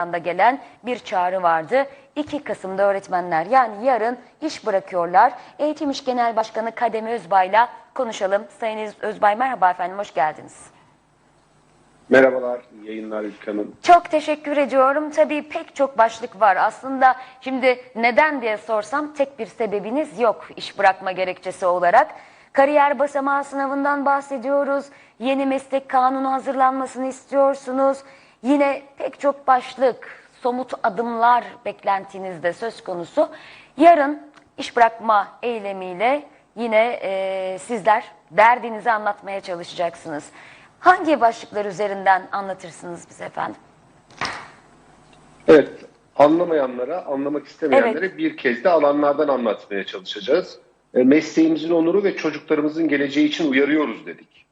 da gelen bir çağrı vardı. 2 Kasım'da öğretmenler yani yarın iş bırakıyorlar. Eğitim İş Genel Başkanı Kademi Özbay'la konuşalım. Sayın Özbay merhaba efendim hoş geldiniz. Merhabalar, yayınlar Ülke Hanım. Çok teşekkür ediyorum. Tabii pek çok başlık var. Aslında şimdi neden diye sorsam tek bir sebebiniz yok iş bırakma gerekçesi olarak. Kariyer basamağı sınavından bahsediyoruz. Yeni meslek kanunu hazırlanmasını istiyorsunuz. Yine pek çok başlık, somut adımlar beklentinizde söz konusu. Yarın iş bırakma eylemiyle yine e, sizler derdinizi anlatmaya çalışacaksınız. Hangi başlıklar üzerinden anlatırsınız bize efendim? Evet, anlamayanlara, anlamak istemeyenlere bir kez de alanlardan anlatmaya çalışacağız. E, Mesleğimizin onuru ve çocuklarımızın geleceği için uyarıyoruz dedik.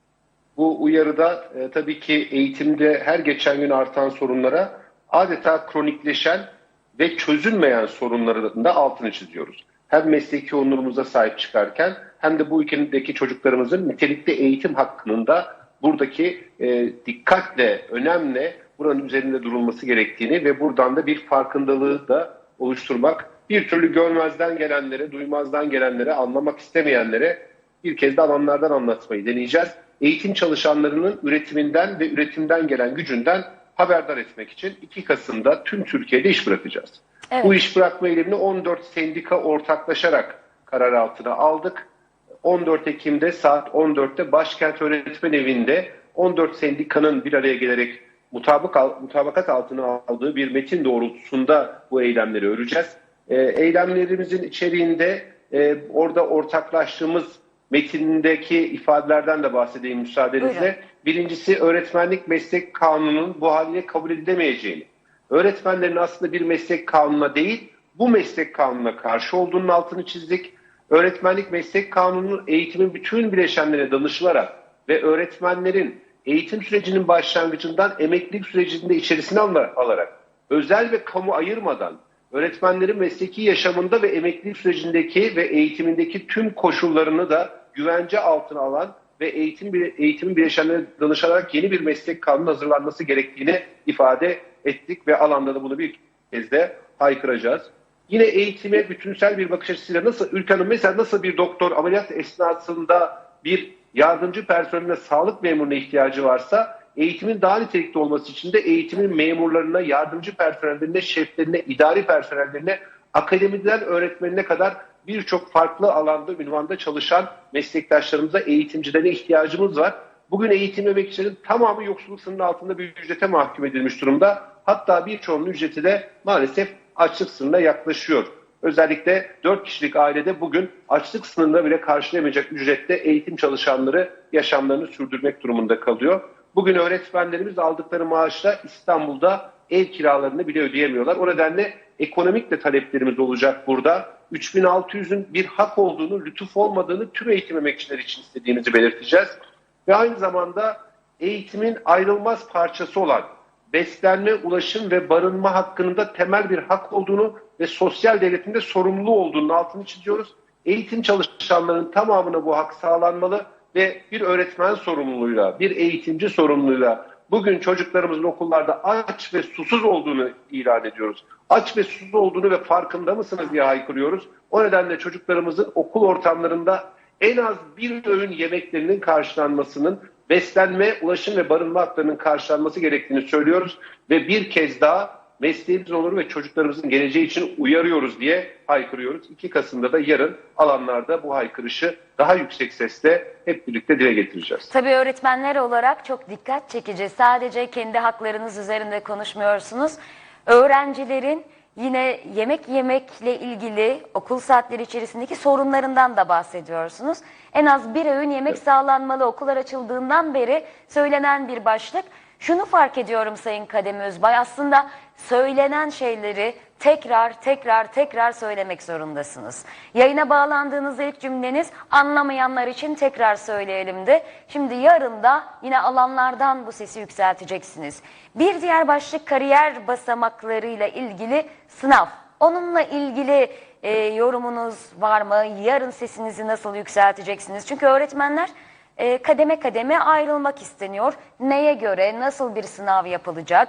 Bu uyarıda e, tabii ki eğitimde her geçen gün artan sorunlara adeta kronikleşen ve çözülmeyen sorunların da altını çiziyoruz. Hem mesleki onurumuza sahip çıkarken hem de bu ülkedeki çocuklarımızın nitelikli eğitim hakkının da buradaki e, dikkatle, önemle buranın üzerinde durulması gerektiğini ve buradan da bir farkındalığı da oluşturmak, bir türlü görmezden gelenlere, duymazdan gelenlere, anlamak istemeyenlere bir kez de alanlardan anlatmayı deneyeceğiz. Eğitim çalışanlarının üretiminden ve üretimden gelen gücünden haberdar etmek için 2 Kasım'da tüm Türkiye'de iş bırakacağız. Evet. Bu iş bırakma eylemini 14 sendika ortaklaşarak karar altına aldık. 14 Ekim'de saat 14'te Başkent Öğretmen Evi'nde 14 sendikanın bir araya gelerek mutabık, mutabakat altına aldığı bir metin doğrultusunda bu eylemleri öreceğiz. E, eylemlerimizin içeriğinde e, orada ortaklaştığımız metindeki ifadelerden de bahsedeyim müsaadenizle. Buyurun. Birincisi öğretmenlik meslek kanununun bu haliyle kabul edilemeyeceğini. Öğretmenlerin aslında bir meslek kanununa değil, bu meslek kanununa karşı olduğunun altını çizdik. Öğretmenlik meslek kanununun eğitimin bütün bileşenlerine danışılarak ve öğretmenlerin eğitim sürecinin başlangıcından emeklilik sürecinde içerisine al- alarak özel ve kamu ayırmadan öğretmenlerin mesleki yaşamında ve emeklilik sürecindeki ve eğitimindeki tüm koşullarını da güvence altına alan ve eğitim eğitimin bileşenlerine danışarak yeni bir meslek kanunu hazırlanması gerektiğini ifade ettik ve alanda da bunu bir kez de haykıracağız. Yine eğitime bütünsel bir bakış açısıyla nasıl ülkenin mesela nasıl bir doktor ameliyat esnasında bir yardımcı personeline sağlık memuruna ihtiyacı varsa eğitimin daha nitelikli olması için de eğitimin memurlarına, yardımcı personellerine, şeflerine, idari personellerine, akademiden öğretmenine kadar birçok farklı alanda, ünvanda çalışan meslektaşlarımıza, eğitimcilere ihtiyacımız var. Bugün eğitim emekçilerin tamamı yoksulluk sınırının altında bir ücrete mahkum edilmiş durumda. Hatta birçoğunun ücreti de maalesef açlık sınırına yaklaşıyor. Özellikle 4 kişilik ailede bugün açlık sınırına bile karşılayamayacak ücrette eğitim çalışanları yaşamlarını sürdürmek durumunda kalıyor. Bugün öğretmenlerimiz aldıkları maaşla İstanbul'da ev kiralarını bile ödeyemiyorlar. O nedenle ekonomik de taleplerimiz olacak burada. 3600'ün bir hak olduğunu, lütuf olmadığını tüm eğitim emekçileri için istediğimizi belirteceğiz. Ve aynı zamanda eğitimin ayrılmaz parçası olan beslenme, ulaşım ve barınma hakkının da temel bir hak olduğunu ve sosyal devletin de sorumluluğu olduğunu altını çiziyoruz. Eğitim çalışanlarının tamamına bu hak sağlanmalı ve bir öğretmen sorumluluğuyla, bir eğitimci sorumluluğuyla bugün çocuklarımızın okullarda aç ve susuz olduğunu ilan ediyoruz. Aç ve susuz olduğunu ve farkında mısınız diye haykırıyoruz. O nedenle çocuklarımızın okul ortamlarında en az bir öğün yemeklerinin karşılanmasının beslenme, ulaşım ve barınma haklarının karşılanması gerektiğini söylüyoruz ve bir kez daha mesleğimizin onuru ve çocuklarımızın geleceği için uyarıyoruz diye haykırıyoruz. 2 Kasım'da da yarın alanlarda bu haykırışı daha yüksek sesle hep birlikte dile getireceğiz. Tabii öğretmenler olarak çok dikkat çekici. Sadece kendi haklarınız üzerinde konuşmuyorsunuz. Öğrencilerin yine yemek yemekle ilgili okul saatleri içerisindeki sorunlarından da bahsediyorsunuz. En az bir öğün yemek sağlanmalı okullar açıldığından beri söylenen bir başlık. Şunu fark ediyorum Sayın Kademi Özbay aslında söylenen şeyleri tekrar tekrar tekrar söylemek zorundasınız. Yayına bağlandığınız ilk cümleniz anlamayanlar için tekrar söyleyelim de. Şimdi yarın da yine alanlardan bu sesi yükselteceksiniz. Bir diğer başlık kariyer basamaklarıyla ilgili sınav. Onunla ilgili e, yorumunuz var mı? Yarın sesinizi nasıl yükselteceksiniz? Çünkü öğretmenler e, kademe kademe ayrılmak isteniyor. Neye göre, nasıl bir sınav yapılacak?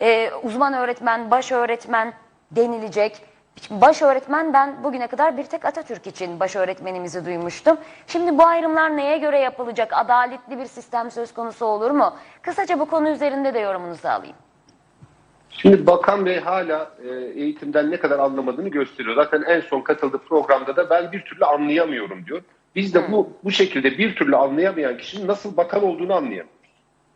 E, uzman öğretmen, baş öğretmen denilecek. Baş öğretmen ben bugüne kadar bir tek Atatürk için baş öğretmenimizi duymuştum. Şimdi bu ayrımlar neye göre yapılacak? Adaletli bir sistem söz konusu olur mu? Kısaca bu konu üzerinde de yorumunuzu alayım. Şimdi Bakan Bey hala e, eğitimden ne kadar anlamadığını gösteriyor. Zaten en son katıldığı programda da ben bir türlü anlayamıyorum diyor. Biz de bu bu şekilde bir türlü anlayamayan kişinin nasıl bakan olduğunu anlayamıyoruz.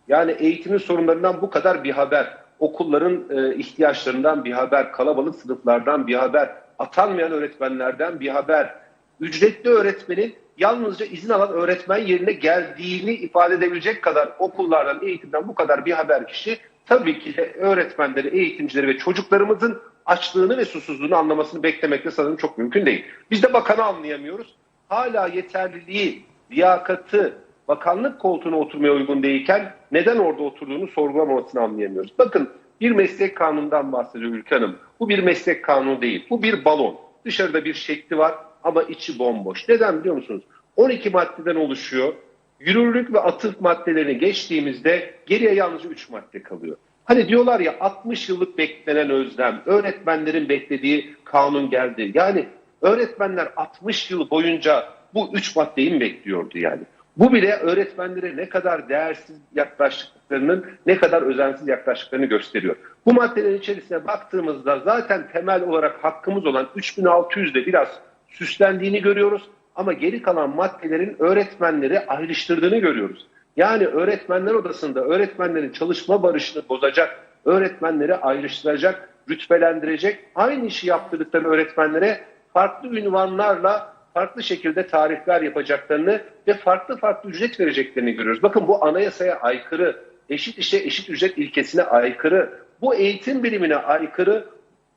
Yani eğitimin sorunlarından bu kadar bir haber, okulların e, ihtiyaçlarından bir haber, kalabalık sınıflardan bir haber, atanmayan öğretmenlerden bir haber, ücretli öğretmenin yalnızca izin alan öğretmen yerine geldiğini ifade edebilecek kadar okullardan, eğitimden bu kadar bir haber kişi tabii ki öğretmenleri, eğitimcileri ve çocuklarımızın açlığını ve susuzluğunu anlamasını beklemek de sanırım çok mümkün değil. Biz de bakanı anlayamıyoruz. Hala yeterliliği, liyakatı, bakanlık koltuğuna oturmaya uygun değilken neden orada oturduğunu sorgulamamasını anlayamıyoruz. Bakın bir meslek kanunundan bahsediyor Ülke Hanım. Bu bir meslek kanunu değil. Bu bir balon. Dışarıda bir şekli var ama içi bomboş. Neden biliyor musunuz? 12 maddeden oluşuyor. Yürürlük ve atıf maddelerini geçtiğimizde geriye yalnızca 3 madde kalıyor. Hani diyorlar ya 60 yıllık beklenen özlem, öğretmenlerin beklediği kanun geldi. Yani öğretmenler 60 yıl boyunca bu 3 maddeyi mi bekliyordu yani? Bu bile öğretmenlere ne kadar değersiz yaklaştıklarının, ne kadar özensiz yaklaştıklarını gösteriyor. Bu maddelerin içerisine baktığımızda zaten temel olarak hakkımız olan 3600'de biraz süslendiğini görüyoruz. Ama geri kalan maddelerin öğretmenleri ayrıştırdığını görüyoruz. Yani öğretmenler odasında öğretmenlerin çalışma barışını bozacak, öğretmenleri ayrıştıracak, rütbelendirecek, aynı işi yaptırdıkları öğretmenlere farklı ünvanlarla farklı şekilde tarifler yapacaklarını ve farklı farklı ücret vereceklerini görüyoruz. Bakın bu anayasaya aykırı, eşit işe eşit ücret ilkesine aykırı, bu eğitim bilimine aykırı,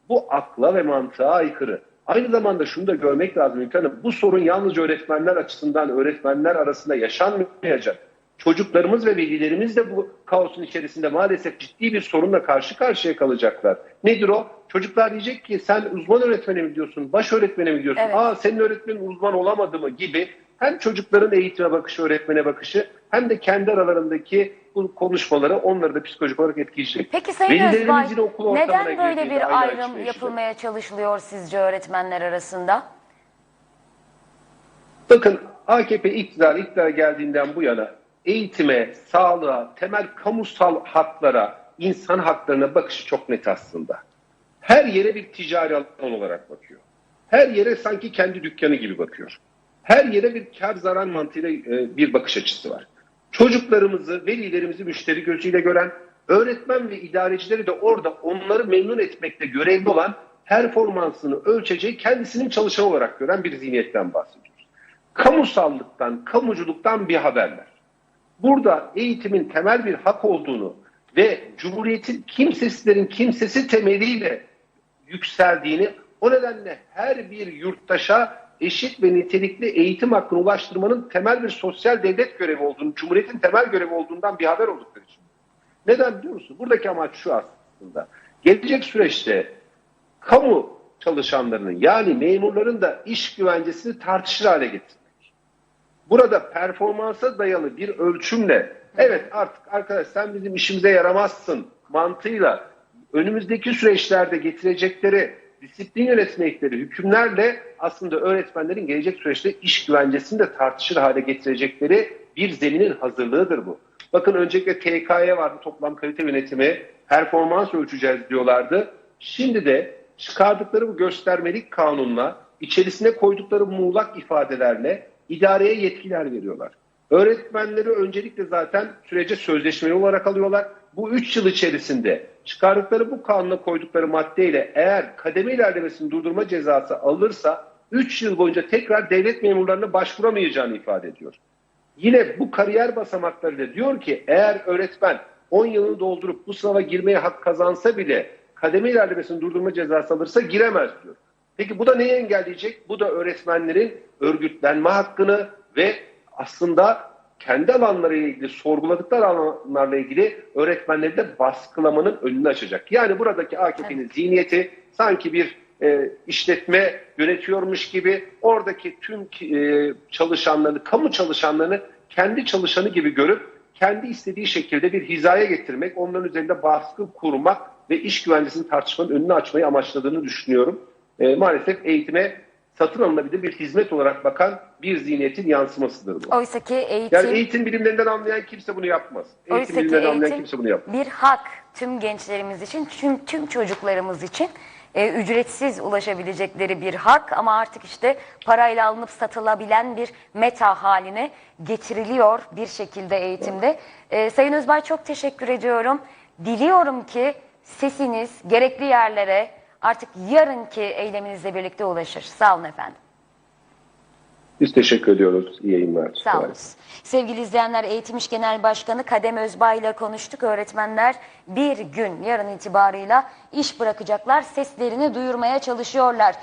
bu akla ve mantığa aykırı. Aynı zamanda şunu da görmek lazım Ülke Hanım. Bu sorun yalnızca öğretmenler açısından öğretmenler arasında yaşanmayacak. Çocuklarımız ve velilerimiz de bu kaosun içerisinde maalesef ciddi bir sorunla karşı karşıya kalacaklar. Nedir o? Çocuklar diyecek ki sen uzman öğretmeni mi diyorsun, baş öğretmeni mi diyorsun? Evet. Aa senin öğretmenin uzman olamadı mı gibi hem çocukların eğitime bakışı, öğretmene bakışı hem de kendi aralarındaki bu konuşmaları onları da psikolojik olarak etkileyecek. Peki Sayın Özbay, yine okul ortamına neden böyle bir ayrım şeyi yapılmaya çalışılıyor sizce öğretmenler arasında? Bakın AKP iktidar iktidara geldiğinden bu yana eğitime, sağlığa, temel kamusal haklara, insan haklarına bakışı çok net aslında. Her yere bir ticari alan olarak bakıyor. Her yere sanki kendi dükkanı gibi bakıyor. Her yere bir kar zarar mantığıyla e, bir bakış açısı var. Çocuklarımızı, velilerimizi müşteri gözüyle gören, öğretmen ve idarecileri de orada onları memnun etmekte görevli olan performansını ölçeceği kendisinin çalışan olarak gören bir zihniyetten bahsediyoruz. Kamusallıktan, kamuculuktan bir haberler. Burada eğitimin temel bir hak olduğunu ve Cumhuriyet'in kimsesizlerin kimsesi temeliyle yükseldiğini o nedenle her bir yurttaşa eşit ve nitelikli eğitim hakkını ulaştırmanın temel bir sosyal devlet görevi olduğunu, Cumhuriyet'in temel görevi olduğundan bir haber oldukları için. Neden biliyor musun? Buradaki amaç şu aslında. Gelecek süreçte kamu çalışanlarının yani memurların da iş güvencesini tartışır hale getirmek. Burada performansa dayalı bir ölçümle evet artık arkadaş sen bizim işimize yaramazsın mantığıyla önümüzdeki süreçlerde getirecekleri disiplin yönetmelikleri, hükümlerle aslında öğretmenlerin gelecek süreçte iş güvencesini de tartışır hale getirecekleri bir zeminin hazırlığıdır bu. Bakın öncelikle TK'ye vardı toplam kalite yönetimi, performans ölçeceğiz diyorlardı. Şimdi de çıkardıkları bu göstermelik kanunla, içerisine koydukları muğlak ifadelerle idareye yetkiler veriyorlar. Öğretmenleri öncelikle zaten sürece sözleşmeli olarak alıyorlar. Bu 3 yıl içerisinde çıkardıkları bu kanuna koydukları maddeyle eğer kademe ilerlemesini durdurma cezası alırsa 3 yıl boyunca tekrar devlet memurlarına başvuramayacağını ifade ediyor. Yine bu kariyer basamaklarıyla diyor ki eğer öğretmen 10 yılını doldurup bu sınava girmeye hak kazansa bile kademe ilerlemesini durdurma cezası alırsa giremez diyor. Peki bu da neyi engelleyecek? Bu da öğretmenlerin örgütlenme hakkını ve aslında kendi alanlarıyla ilgili sorguladıkları alanlarla ilgili öğretmenleri de baskılamanın önünü açacak. Yani buradaki AKP'nin zihniyeti sanki bir e, işletme yönetiyormuş gibi oradaki tüm e, çalışanlarını, kamu çalışanlarını kendi çalışanı gibi görüp kendi istediği şekilde bir hizaya getirmek, onların üzerinde baskı kurmak ve iş güvencesini tartışmanın önünü açmayı amaçladığını düşünüyorum. E, maalesef eğitime satın alınabilir bir hizmet olarak bakan bir zihniyetin yansımasıdır bu. Oysa ki eğitim, Yani eğitim bilimlerinden anlayan kimse bunu yapmaz. Eğitim oysa bilimlerinden anlayan eğitim kimse bunu yapmaz. bir hak tüm gençlerimiz için, tüm, tüm çocuklarımız için e, ücretsiz ulaşabilecekleri bir hak ama artık işte parayla alınıp satılabilen bir meta haline getiriliyor bir şekilde eğitimde. E, Sayın Özbay çok teşekkür ediyorum. Diliyorum ki sesiniz gerekli yerlere artık yarınki eyleminizle birlikte ulaşır. Sağ olun efendim. Biz teşekkür ediyoruz. İyi yayınlar. Sağ olun. Sevgili izleyenler Eğitim İş Genel Başkanı Kadem Özbay ile konuştuk. Öğretmenler bir gün yarın itibarıyla iş bırakacaklar. Seslerini duyurmaya çalışıyorlar.